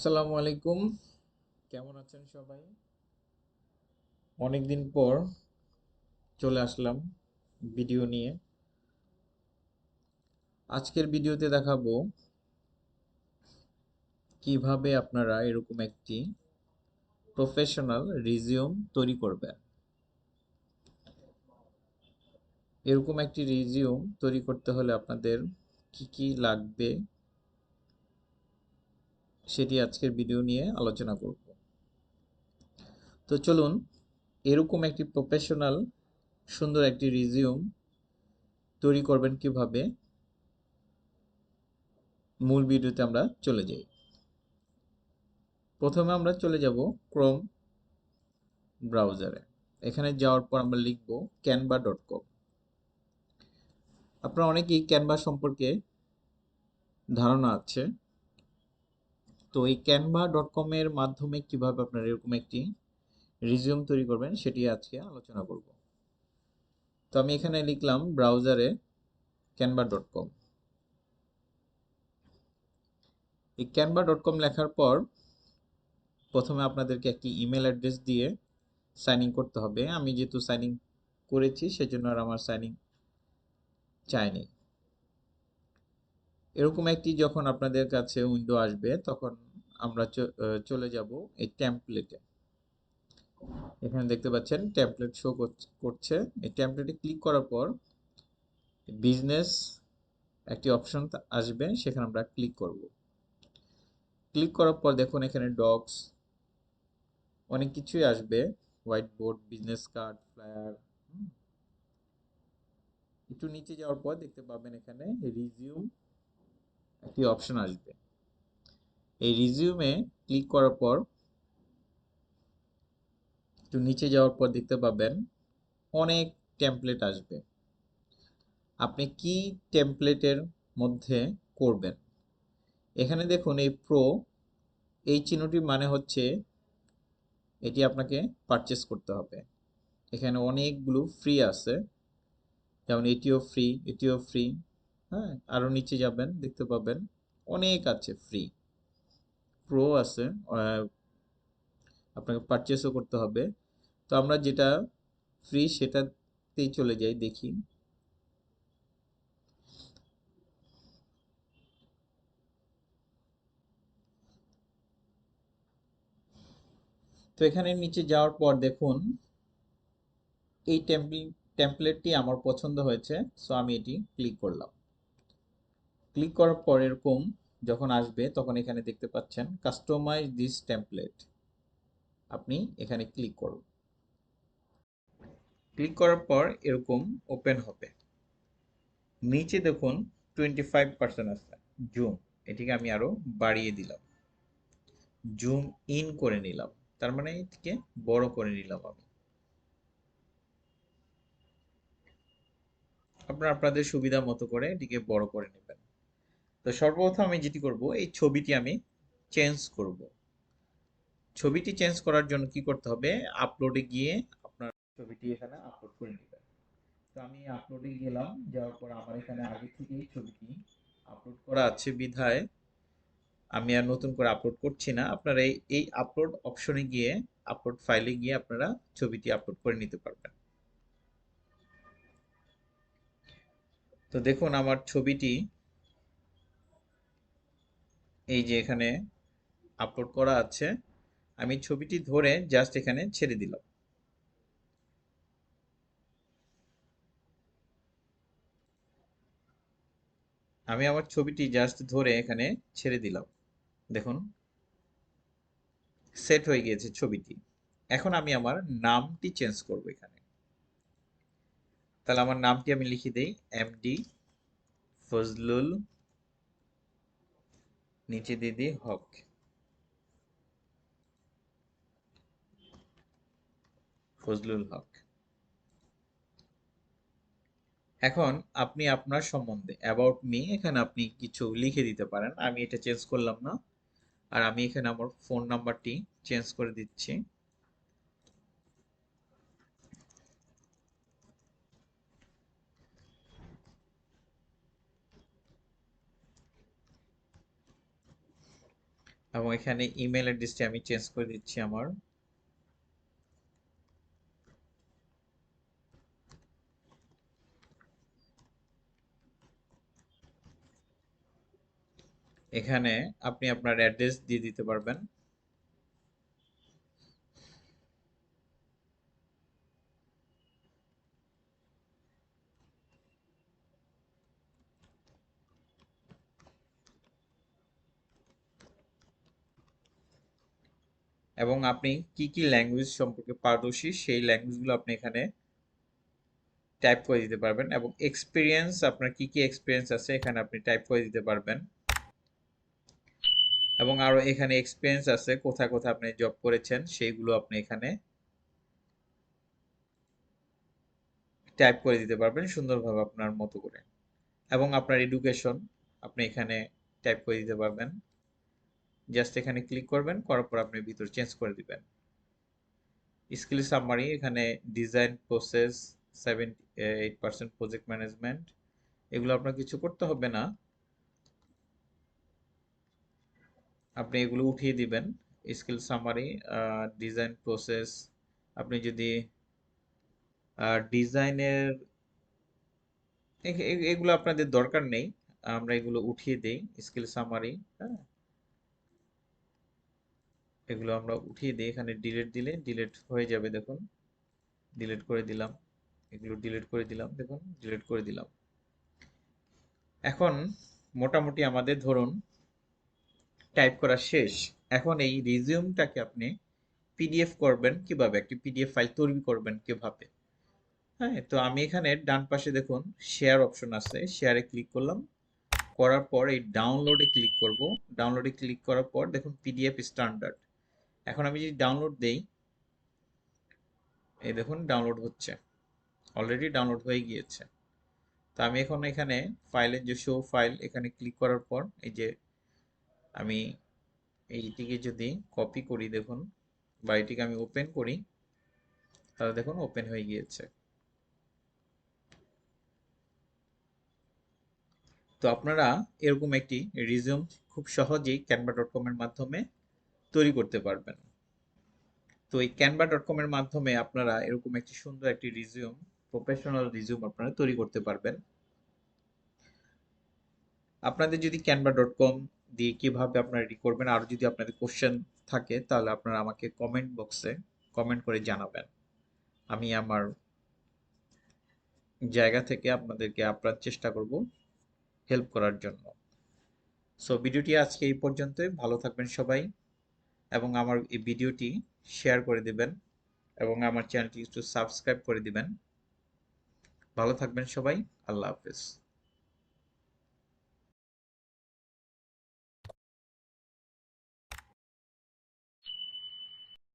আসসালামু আলাইকুম। কেমন আছেন সবাই? অনেকদিন পর চলে আসলাম ভিডিও নিয়ে। আজকের ভিডিওতে দেখাবো কীভাবে আপনারা এরকম একটি প্রফেশনাল রিজিউম তৈরি করবেন। এরকম একটি রিজিউম তৈরি করতে হলে আপনাদের কি কি লাগবে সেটি আজকের ভিডিও নিয়ে আলোচনা করব। তো চলুন, এরকম একটি প্রফেশনাল সুন্দর একটি রিজিউম তৈরি করবেন কীভাবে, মূল ভিডিওতে আমরা চলে যাই। প্রথমে আমরা চলে যাব ক্রোম ব্রাউজারে এখানে যাওয়ার পর আমরা লিখব ক্যানভা ডট কম আপনারা অনেকেই ক্যানভা সম্পর্কে ধারণা আছে। তো এই ক্যানভা ডট কমের মাধ্যমে কীভাবে আপনারা এরকম একটি রিজিউম তৈরি করবেন সেটি আজকে আলোচনা করব। তো আমি এখানে লিখলাম ব্রাউজারে ক্যানভা ডট কম এই ক্যানভা ডট কম লেখার পর প্রথমে আপনাদেরকে একটি ইমেল অ্যাড্রেস দিয়ে সাইন ইন করতে হবে। আমি যেহেতু সাইন ইন করেছি, সেজন্য আর আমার সাইন ইন চায়নি এরকম একটি যখন আপনাদের কাছে উইন্ডো আসবে, তখন আমরা চলে যাব এই টেমপ্লেটে এখানে দেখতে পাচ্ছেন টেমপ্লেট শো করছে এই টেমপ্লেটে ক্লিক করার পর বিজনেস একটি অপশন আসবে, সেখানে আমরা ক্লিক করব। ক্লিক করার পর দেখুন এখানে ডগস অনেক কিছুই আসবে। White board business card flyer একটু নিচে যাওয়ার পর দেখতে পাবেন এখানে রিজিউম একটি অপশন আসবে। এই রিজিউমে ক্লিক করার পর একটু নিচে যাওয়ার পর দেখতে পাবেন অনেক টেমপ্লেট আসবে। আপনি কি টেমপ্লেটের মধ্যে করবেন? এখানে দেখুন এই প্রো এই চিহ্নটির মানে হচ্ছে এটি আপনাকে পারচেস করতে হবে। এখানে অনেকগুলো ফ্রি আছে। যেমন এটিও ফ্রি এটিও ফ্রি হ্যাঁ আরও নিচে যাবেন, দেখতে পাবেন। অনেক আছে ফ্রি প্রো আছে আপনাকে পারচেসও করতে হবে। তো আমরা যেটা ফ্রি সেটাতেই চলে যাই, দেখি। তো এখানে নিচে যাওয়ার পর দেখুন, এই টেম্পল টেমপ্লেটটি আমার পছন্দ হয়েছে সো আমি এটি ক্লিক করলাম। ক্লিক করার পর এরকম যখন আসবে, তখন এখানে দেখতে পাচ্ছেন কাস্টমাইজ দিস টেমপ্লেট আপনি এখানে ক্লিক করুন। ক্লিক করার পর এরকম ওপেন হবে। নিচে দেখুন টোয়েন্টি ফাইভ পার্সেন্ট আছে। জুম এটিকে আমি আরও বাড়িয়ে দিলাম। জুম ইন করে নিলাম। তার মানে এটিকে বড় করে নিলাম আমি। আপনারা আপনাদের সুবিধা মতো করে এটিকে বড় করে নেবেন। তো সর্বপ্রথম আমি যেটি করব, এই ছবিটি আমি চেঞ্জ করব। ছবিটি চেঞ্জ করার জন্য কি করতে হবে? আপলোডে গিয়ে আপনার ছবিটি এখানে আপলোড করে নেবেন। তো আমি আপলোডে গেলাম, যাওয়ার পর আমার এখানে আগে থেকেই ছবিটি আপলোড করা আছে বিধায়। আমি আর নতুন করে আপলোড করছি না। আপনারা এই এই আপলোড অপশনে গিয়ে আপলোড ফাইলে গিয়ে আপনারা ছবিটি আপলোড করে নিতে পারবেন। তো দেখুন, আমার ছবিটি এই যে এখানে আপলোড করা আছে, আমি ছবিটি ধরে জাস্ট এখানে ছেড়ে দিলাম। আমি আমার ছবিটি জাস্ট ধরে এখানে ছেড়ে দিলাম। দেখুন সেট হয়ে গিয়েছে ছবিটি। এখন আমি আমার নামটি চেঞ্জ করব এখানে। তাহলে আমার নামটি আমি লিখে দেই এমডি ফজলুল নিচে দিদি হক। ফজলুল হক। এখন আপনি আপনার সম্বন্ধে অ্যাবাউট মি এখানে আপনি কিছু লিখে দিতে পারেন। আমি এটা চেঞ্জ করলাম না। আর আমি এখানে আমার ফোন নাম্বারটি চেঞ্জ করে দিচ্ছি। এবং এখানে ইমেল অ্যাড্রেসটি আমি চেঞ্জ করে দিচ্ছি আমার। এখানে আপনি আপনার অ্যাড্রেস দিয়ে দিতে পারবেন। এবং আপনি কি কি ল্যাঙ্গুয়েজ সম্পর্কে পারদর্শী সেই ল্যাঙ্গুয়েজগুলো আপনি এখানে টাইপ করে দিতে পারবেন এবং এক্সপিরিয়েন্স আপনার কি কি এক্সপিরিয়েন্স আছে এখানে আপনি টাইপ করে দিতে পারবেন। এবং আরও এখানে এক্সপিরিয়েন্স আছে, কোথায় কোথায় আপনি জব করেছেন, সেইগুলো আপনি এখানে টাইপ করে দিতে পারবেন সুন্দরভাবে আপনার মতো করে। এবং আপনার এডুকেশন আপনি এখানে টাইপ করে দিতে পারবেন। জাস্ট এখানে ক্লিক করবেন, করার পর আপনি ভিতর চেঞ্জ করে দিবেন। স্কিল সামারি এখানে design process seventy eight percent project management এগুলো আপনার কিছু করতে হবে না। আপনি এগুলো উঠিয়ে দিবেন স্কিল সামারি ডিজাইন প্রসেস আপনি যদি ডিজাইনের এগুলো আপনাদের দরকার নেই, আমরা এগুলো উঠিয়ে দিই স্কিল সামারি হ্যাঁ। এগুলো আমরা উঠিয়ে দিই, এখানে ডিলিট দিলে ডিলিট হয়ে যাবে দেখুন। ডিলিট করে দিলাম, এগুলো ডিলিট করে দিলাম, দেখুন ডিলিট করে দিলাম। এখন মোটামুটি আমাদের ধরুন টাইপ করা শেষ। এখন এই রিজিউমটাকে আপনি পিডিএফ করবেন কীভাবে? একটি পিডিএফ ফাইল তৈরি করবেন কীভাবে? হ্যাঁ তো আমি এখানে ডান পাশে দেখুন শেয়ার অপশন আছে শেয়ারে ক্লিক করলাম। করার পর এই ডাউনলোডে ক্লিক করব। ডাউনলোডে ক্লিক করার পর দেখুন পিডিএফ স্ট্যান্ডার্ড এখন আমি যদি ডাউনলোড দেই, এই দেখুন ডাউনলোড হচ্ছে। অলরেডি ডাউনলোড হয়ে গিয়েছে। তো আমি এখন এখানে ফাইলের যে শো ফাইল এখানে ক্লিক করার পর এই যে আমি এইটিকে যদি কপি করি দেখুন, বা এটিকে আমি ওপেন করি, তাহলে দেখুন ওপেন হয়ে গিয়েছে। তো আপনারা এরকম একটি রিজিউম খুব সহজেই ক্যানভা ডট কমের মাধ্যমে তৈরি করতে পারবেন। তো এই ক্যানভা ডট কমের মাধ্যমে আপনারা এরকম একটি সুন্দর একটি রিজিউম প্রফেশনাল রিজিউম আপনারা তৈরি করতে পারবেন। আপনাদের যদি ক্যানভা ডট কম দিয়ে কীভাবে আপনারা রেডি করবেন আর যদি আপনাদের কোশ্চেন থাকে, তাহলে আপনারা আমাকে কমেন্ট বক্সে কমেন্ট করে জানাবেন। আমি আমার জায়গা থেকে আপনাদেরকে আপনার চেষ্টা করব হেল্প করার জন্য। সো ভিডিওটি আজকে এই পর্যন্তই। ভালো থাকবেন সবাই। এবং আমার এই ভিডিওটি শেয়ার করে দিবেন এবং আমার চ্যানেলটি একটু সাবস্ক্রাইব করে দিবেন। ভালো থাকবেন সবাই। আল্লাহ হাফেজ।